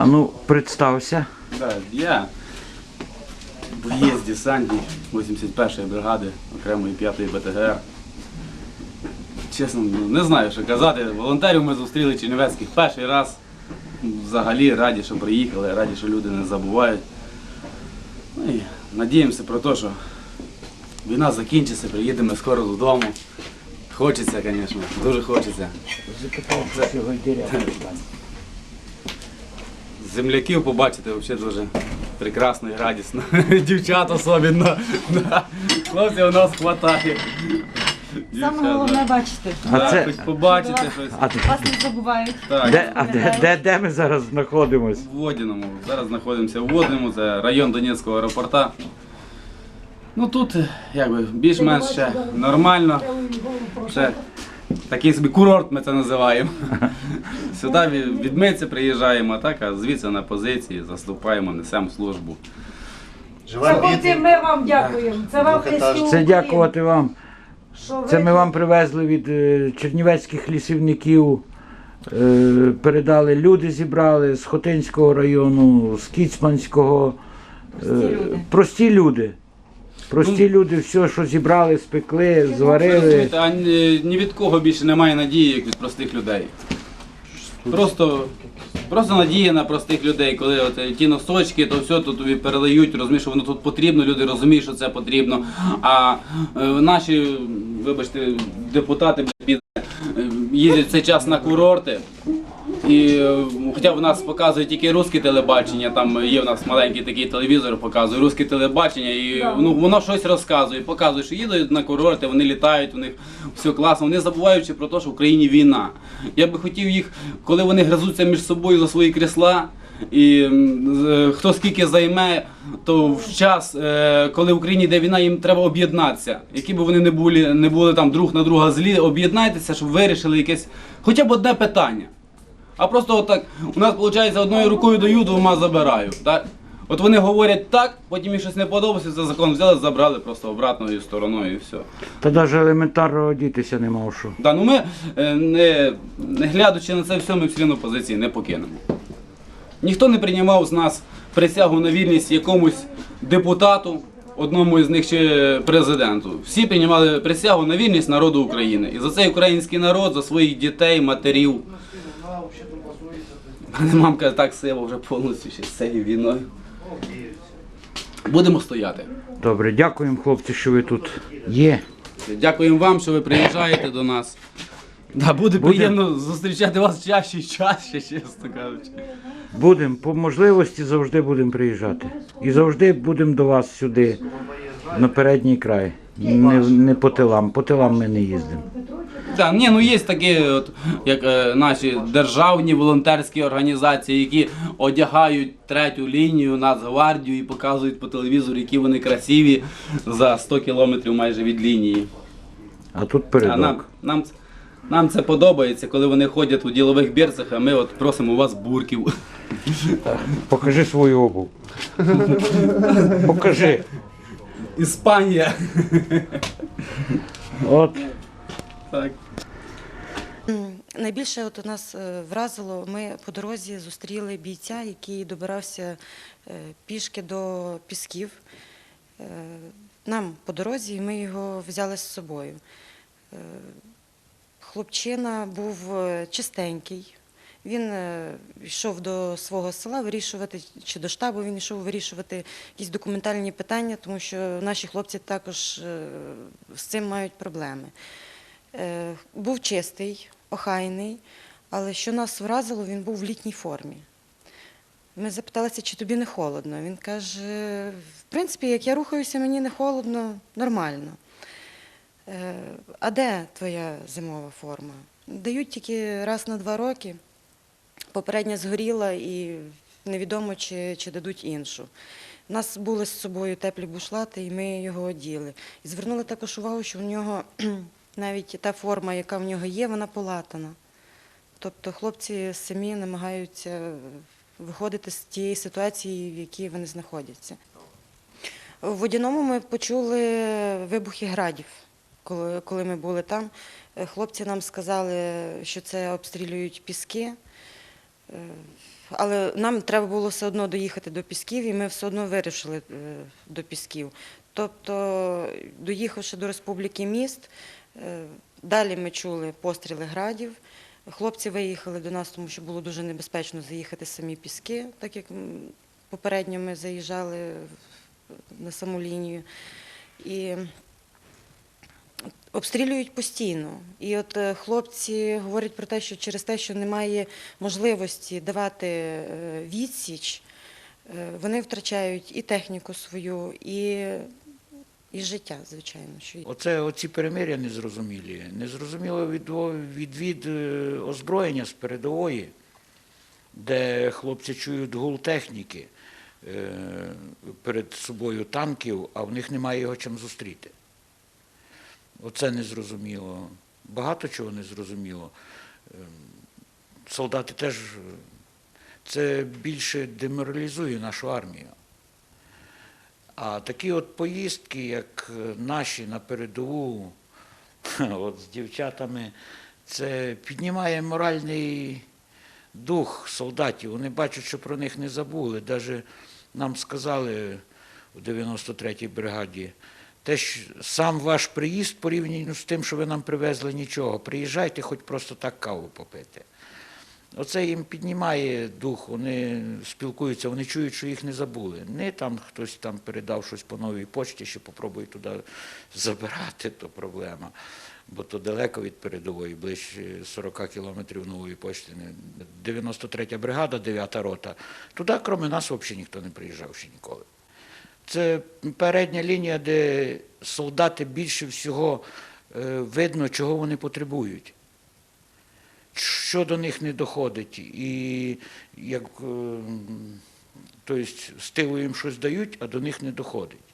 А ну, представся. Да, я в в'їзді Санді 81-ї бригади окремої 5-ї БТГР. Чесно, ну, не знаю, що казати. Волонтерів ми зустріли чернівецьких перший раз. Взагалі раді, що приїхали, раді, що люди не забувають. Ну і надіємося про те, що війна закінчиться, приїдемо скоро додому. Хочеться, звісно, дуже хочеться. Земляків побачити взагалі дуже прекрасно і радісно. Дівчат особливо. Да. Хлопців у нас хватає. Саме головне бачити. А Так, це- хоч побачити щось. А, ти- Вас не забувають. Так, де, а де, де, де ми зараз знаходимось? в Водяному. Зараз знаходимося в Водяному, це район Донецького аеропорта. Ну тут якби більш-менш ще нормально. Ще такий собі курорт ми це називаємо. Сюди від- відмитися приїжджаємо, а так, а звідси на позиції заступаємо, несемо службу. Хлопці, ми вам дякуємо. Це вам. Це дякувати вам. Що ви Це ми вам привезли від е, чернівецьких лісівників. Е, передали люди зібрали з Хотинського району, з Кіцманського. Е, Прості люди. прості люди. Прості люди, все, що зібрали, спекли, зварили. а ні, ні від кого більше немає надії, як від простих людей. Просто, просто надія на простих людей, коли от е, ті носочки, то все тут тобі передають, розумієш, що воно тут потрібно, люди розуміють, що це потрібно. А е, наші, вибачте, депутати блядь, е, їздять в цей час на курорти. І е, хоча в нас показують тільки русське телебачення, там є в нас маленький такий телевізор, показує русське телебачення, і ну, воно щось розказує, показує, що їдуть на курорти, вони літають, у них все класно. Вони забуваючи про те, що в Україні війна. Я би хотів їх, коли вони гризуться між собою за свої крісла. І м, хто скільки займе, то в час, е, коли в Україні йде війна, їм треба об'єднатися. Які б вони не були, не були там друг на друга злі, об'єднайтеся, щоб вирішили якесь хоча б одне питання. А просто отак, у нас виходить одною рукою даю, двома забираю. Так? От вони говорять так, потім їм щось не подобається, за закон взяли, забрали просто обратною стороною і все. Та навіть елементарно одітися не мав що. Да, ну ми, е, не, не глядячи на це все, ми все одно позиції не покинемо. Ніхто не приймав з нас присягу на вільність якомусь депутату, одному із них чи президенту. Всі приймали присягу на вільність народу України. І за цей український народ, за своїх дітей, матерів. Мене мамка так сива вже повністю ще з цією війною. Будемо стояти. Добре, дякуємо, хлопці, що ви тут є. Дякуємо вам, що ви приїжджаєте до нас. Да, буде приємно зустрічати вас чаще і чаще, чесно кажучи. Будемо, по можливості завжди будемо приїжджати. І завжди будемо до вас сюди, на передній край. Не, не по тилам. По тилам ми не їздимо. Так, ні, ну є такі, от, як е, наші державні волонтерські організації, які одягають третю лінію Нацгвардію і показують по телевізору, які вони красиві за 100 кілометрів майже від лінії. А тут А нам, передок. нам, це- нам це подобається, коли вони ходять у ділових бірцях, а ми от просимо у вас бурків. Покажи свою обув. Покажи. Іспанія. От. Так. Найбільше от у нас е, вразило, ми по дорозі зустріли бійця, який добирався е, пішки до пісків. Е, Нам по дорозі, і ми його взяли з собою. Хлопчина був чистенький. Він йшов до свого села вирішувати, чи до штабу він йшов вирішувати якісь документальні питання, тому що наші хлопці також з цим мають проблеми. Е, Був чистий, охайний, але що нас вразило, він був в літній формі. Ми запиталися, чи тобі не холодно. Він каже: в принципі, як я рухаюся, мені не холодно, нормально. Е, А де твоя зимова форма? Дають тільки раз на два роки. Попередня згоріла і невідомо, чи, чи дадуть іншу. У нас були з собою теплі бушлати, і ми його оділи. І звернули також увагу, що в нього навіть та форма, яка в нього є, вона полатана. Тобто хлопці самі намагаються виходити з тієї ситуації, в якій вони знаходяться. В водяному ми почули вибухи градів, коли, коли ми були там. Хлопці нам сказали, що це обстрілюють піски. Е, але нам треба було все одно доїхати до Пісків, і ми все одно вирішили е, до Пісків. Тобто, доїхавши до Республіки міст, далі ми чули постріли градів. Хлопці виїхали до нас, тому що було дуже небезпечно заїхати самі Піски, так як попередньо ми заїжджали на саму лінію. І обстрілюють постійно. І от е, хлопці говорять про те, що через те, що немає можливості давати е, відсіч, е, вони втрачають і техніку свою, і, і життя, звичайно. Що Оце оці перемиря незрозумілі. Незрозуміло відво- відвід е, озброєння з передової, де хлопці чують гул техніки е, перед собою танків, а в них немає його чим зустріти. Оце незрозуміло. Багато чого незрозуміло. Ем, Солдати теж е, це більше деморалізує нашу армію. А такі от поїздки, як е, наші на передову, от з дівчатами, це піднімає моральний дух солдатів. Вони бачать, що про них не забули. Даже нам сказали у 93-й бригаді, те, що сам ваш приїзд порівняно з тим, що ви нам привезли нічого. Приїжджайте, хоч просто так каву попити. Оце їм піднімає дух, вони спілкуються, вони чують, що їх не забули. Не там хтось там передав щось по новій почті, ще попробує туди забирати, то проблема. Бо то далеко від передової, ближче 40 кілометрів нової почти. Не- 93-я бригада, 9-та рота. Туди, крім нас, взагалі ніхто не приїжджав ще ніколи. Це передня лінія, де солдати більше всього е, видно, чого вони потребують що до них не доходить, і як тобто, з тилу їм щось дають, а до них не доходить.